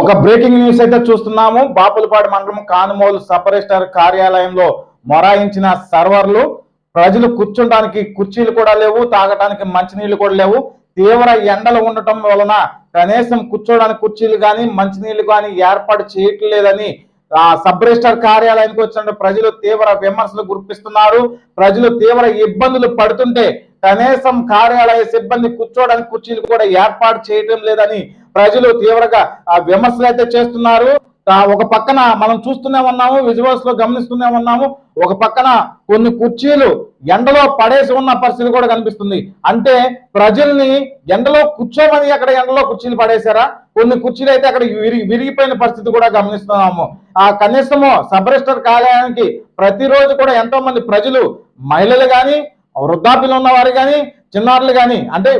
ఒక breaking news అయితే చూస్తున్నాము. బాపులపాడు మండలం కానుమోలు సబ్ కార్యాలయంలో మొరాయించిన సర్వర్లు. ప్రజలు కూర్చోడానికి కుర్చీలు కూడా లేవు తాగటానికి మంచినీళ్ళు కూడా లేవు. తీవ్ర ఎండలు ఉండటం వలన కనీసం కూర్చోడానికి కుర్చీలు కానీ మంచినీళ్ళు కానీ ఏర్పాటు చేయట్లేదని ఆ సబ్ కార్యాలయానికి వచ్చిన ప్రజలు తీవ్ర విమర్శలు గుర్పిస్తున్నారు ప్రజలు తీవ్ర ఇబ్బందులు పడుతుంటే కనీసం కార్యాలయ సిబ్బంది కూర్చోడానికి కుర్చీలు కూడా ఏర్పాటు చేయటం లేదని ప్రజలు తీవ్రంగా విమర్శలు అయితే చేస్తున్నారు. ఒక పక్కన మనం చూస్తూనే ఉన్నాము విజువల్స్లో గమనిస్తూనే ఉన్నాము. ఒక పక్కన కొన్ని కుర్చీలు ఎండలో పడేసి ఉన్న పరిస్థితి కూడా కనిపిస్తుంది. అంటే ప్రజల్ని ఎండలో కూర్చోమని అక్కడ ఎండలో కుర్చీలు పడేశారా? కొన్ని కుర్చీలు అయితే అక్కడ విరిగి విరిగిపోయిన పరిస్థితి కూడా గమనిస్తున్నాము. ఆ కనీసము సబ్ రిజిస్టర్ కార్యాలయానికి ప్రతిరోజు కూడా ఎంతో మంది ప్రజలు మహిళలు కానీ వృద్ధాప్యులు ఉన్న వారు కానీ చిన్నారులు కానీ అంటే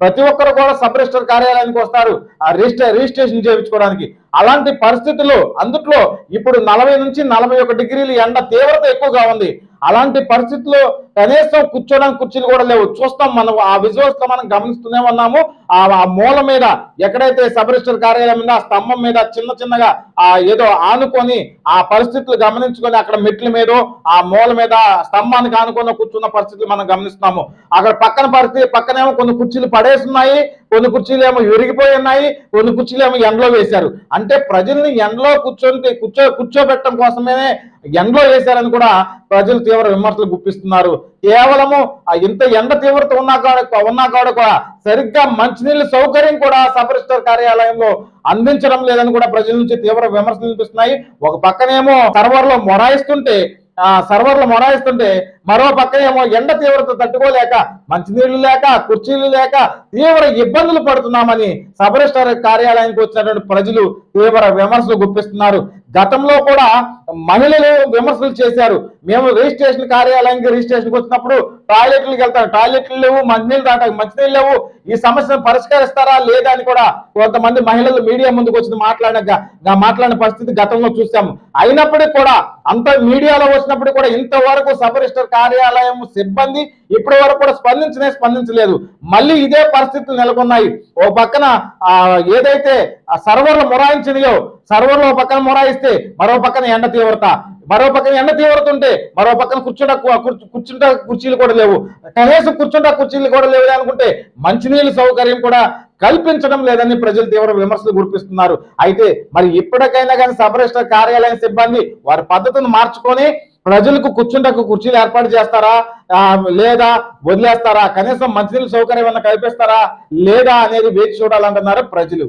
ప్రతి ఒక్కరు కూడా సబ్ రిజిస్టర్ కార్యాలయానికి వస్తారు ఆ రిజిస్టర్ రిజిస్ట్రేషన్ చేయించుకోవడానికి. అలాంటి పరిస్థితుల్లో అందుట్లో ఇప్పుడు నలభై నుంచి నలభై ఒక డిగ్రీలు ఎండ తీవ్రత ఎక్కువగా ఉంది. అలాంటి పరిస్థితుల్లో కనీసం కూర్చోడానికి కుర్చీలు కూడా లేవు. చూస్తాం మనం ఆ విజువల్స్లో మనం గమనిస్తూనే ఉన్నాము. ఆ మూల మీద ఎక్కడైతే సబ్ రిజిస్టర్ కార్యాలయం మీద ఆ స్తంభం మీద చిన్న చిన్నగా ఆ ఏదో ఆనుకొని ఆ పరిస్థితులు గమనించుకొని అక్కడ మెట్ల మీద ఆ మూల మీద స్తంభానికి ఆనుకొని కూర్చున్న పరిస్థితులు మనం గమనిస్తున్నాము. అక్కడ పక్కన పరిస్థితి పక్కనేమో కొన్ని కుర్చీలు పడేస్తున్నాయి కొన్ని కుర్చీలు ఏమో విరిగిపోయి ఉన్నాయి కొన్ని కుర్చీలు ఏమో ఎండలో వేశారు. అంటే ప్రజల్ని ఎండలో కూర్చొని కూర్చో కూర్చోబెట్టడం కోసమే ఎండలో వేశారని కూడా ప్రజలు తీవ్ర విమర్శలు గుప్పిస్తున్నారు. కేవలము ఇంత ఎండ తీవ్రత ఉన్నా కాడ ఉన్నా కాడ కూడా సరిగ్గా మంచినీళ్ళ సౌకర్యం కూడా సబ్ రిజిస్టర్ కార్యాలయంలో అందించడం లేదని కూడా ప్రజల నుంచి తీవ్ర విమర్శలు వినిపిస్తున్నాయి. ఒక పక్కనేమో సర్వర్లో మొరాయిస్తుంటే సర్వర్లు మొరాయిస్తుంటే మరో పక్క ఏమో ఎండ తీవ్రత తట్టుకోలేక మంచినీళ్ళు లేక కుర్చీలు లేక తీవ్ర ఇబ్బందులు పడుతున్నామని సబ్ రిజిస్టార్ కార్యాలయానికి వచ్చినటువంటి ప్రజలు తీవ్ర విమర్శలు గుప్పిస్తున్నారు. గతంలో కూడా మహిళలు విమర్శలు చేశారు. మేము రిజిస్ట్రేషన్ కార్యాలయానికి రిజిస్ట్రేషన్కి వచ్చినప్పుడు టాయిలెట్లకు వెళ్తారు. టాయిలెట్లు లేవు మంచినీళ్ళు దాటాక మంచినీళ్ళు లేవు. ఈ సమస్యను పరిష్కరిస్తారా లేదా అని కూడా కొంతమంది మహిళలు మీడియా ముందుకు వచ్చి మాట్లాడిన మాట్లాడిన పరిస్థితి గతంలో చూసాము. అయినప్పటికీ కూడా అంత మీడియాలో వచ్చినప్పుడు కూడా ఇంతవరకు సబ్ రిజిస్టర్ కార్యాలయం సిబ్బంది ఇప్పటి వరకు కూడా స్పందించనే స్పందించలేదు. మళ్ళీ ఇదే పరిస్థితులు నెలకొన్నాయి. ఓ పక్కన ఏదైతే ఆ సర్వర్లు మొరాయించినాయో సర్వర్లు ఓ పక్కన మొరాయిస్తే మరో పక్కన ఎండ తీవ్రత. మరో పక్కన ఎండ తీవ్రత ఉంటే మరో పక్కన కూర్చుంట కూర్చుంట కుర్చీలు కూడా లేవు. కనీసం కూర్చుంట కుర్చీలు కూడా లేవు అనుకుంటే మంచినీళ్ళ సౌకర్యం కూడా కల్పించడం లేదని ప్రజలు తీవ్ర విమర్శలు గురిపిస్తున్నారు. అయితే మరి ఇప్పటికైనా కానీ సబ్ కార్యాలయం సిబ్బంది వారి పద్ధతిని మార్చుకొని ప్రజలకు కూర్చుంటకు కుర్చీలు ఏర్పాటు చేస్తారా? లేదా వదిలేస్తారా? కనీసం మంచినీళ్ళ సౌకర్యం ఏమన్నా కల్పిస్తారా? లేదా అనేది వేచి చూడాలంటున్నారు ప్రజలు.